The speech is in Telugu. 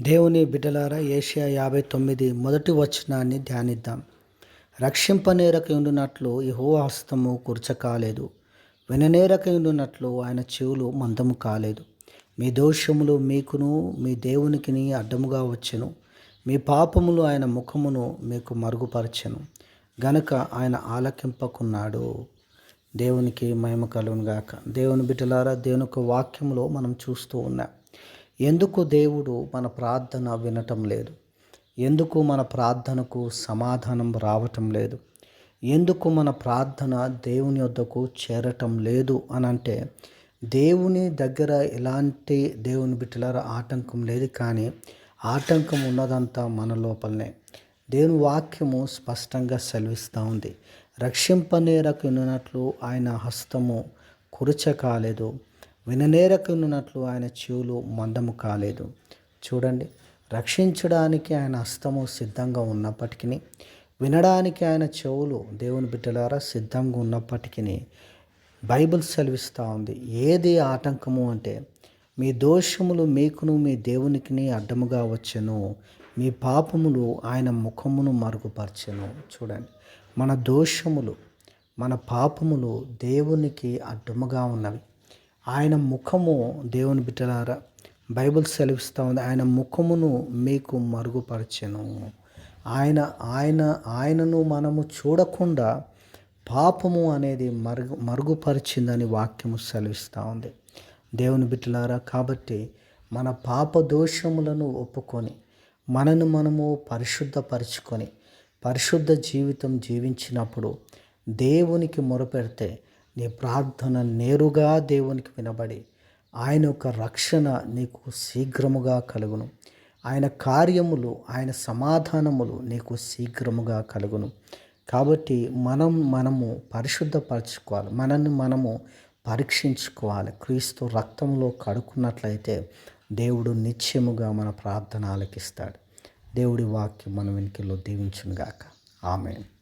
దేవుని బిడ్డలారా ఏషియా యాభై తొమ్మిది మొదటి వచనాన్ని ధ్యానిద్దాం. రక్షింపనేరక ఉండునట్లు యహో హస్తము కుర్చకాలేదు విననేరక ఆయన చెవులు మందము కాలేదు. మీ దోషములు మీకును మీ దేవునికిని అడ్డముగా వచ్చెను. మీ పాపములు ఆయన ముఖమును మీకు మరుగుపరచను. గనుక ఆయన ఆలకింపకున్నాడు. దేవునికి మహిమ కలుగునుగాక దేవుని బిడ్డలారా దేవుని యొక్క వాక్యంలో మనం చూస్తూ ఉన్నాం. ఎందుకు దేవుడు మన ప్రార్థన వినటం లేదు? ఎందుకు మన ప్రార్థనకు సమాధానం రావటం లేదు? ఎందుకు మన ప్రార్థన దేవుని వద్దకు చేరటం లేదు అని అంటే దేవుని దగ్గర ఎలాంటి దేవుని బిడ్డలారా ఆటంకం లేదు కానీ ఆటంకం ఉన్నదంతా మన లోపలనే. దేవుని వాక్యము స్పష్టంగా సెలవిస్తూ ఉంది. రక్షింపనేరకున్నట్లు ఆయన హస్తము కురుచ కాలేదు. విననేరకున్నట్లు ఆయన చెవులు మందము కాలేదు. చూడండి రక్షించడానికి ఆయన హస్తము సిద్ధంగా ఉన్నప్పటికీ వినడానికి ఆయన చెవులు దేవుని బిడ్డలారా సిద్ధంగా ఉన్నప్పటికీ బైబిల్ సెలవిస్తూ ఉంది. ఏది ఆటంకము అంటే మీ దోషములు మీకును మీ దేవునికిని అడ్డముగా వచ్చెను. మీ పాపములు ఆయన ముఖమును మరుగుపరచెను. చూడండి. మన దోషములు మన పాపములు దేవునికి అడ్డముగా ఉన్నవి. ఆయన ముఖము దేవుని బిడ్డలారా బైబిల్ సెలవిస్తూ ఉంది. ఆయన ముఖమును మీకు మరుగుపరచెను. ఆయన ఆయన ఆయనను మనము చూడకుండా పాపము అనేది మరుగు మరుగుపరిచిందని వాక్యము సెలవిస్తూ ఉంది. దేవుని బిడ్డలారా కాబట్టి మన పాప దోషములను ఒప్పుకొని మనను మనము పరిశుద్ధపరచుకొని పరిశుద్ధ జీవితం జీవించినప్పుడు దేవునికి మొరపెడితే నీ ప్రార్థన నేరుగా దేవునికి వినబడి ఆయన యొక్క రక్షణ నీకు శీఘ్రముగా కలుగును. ఆయన కార్యములు ఆయన సమాధానములు నీకు శీఘ్రముగా కలుగును. కాబట్టి మనం మనము పరిశుద్ధపరచుకోవాలి. మనల్ని మనము పరీక్షించుకోవాలి. క్రీస్తు రక్తంలో కడుక్కున్నట్లయితే దేవుడు నిత్యముగా మన ప్రార్థన ఆలకిస్తాడు దేవుడి వాక్యం మన వెనుకల్లో దీవించునుగాక. ఆమెను.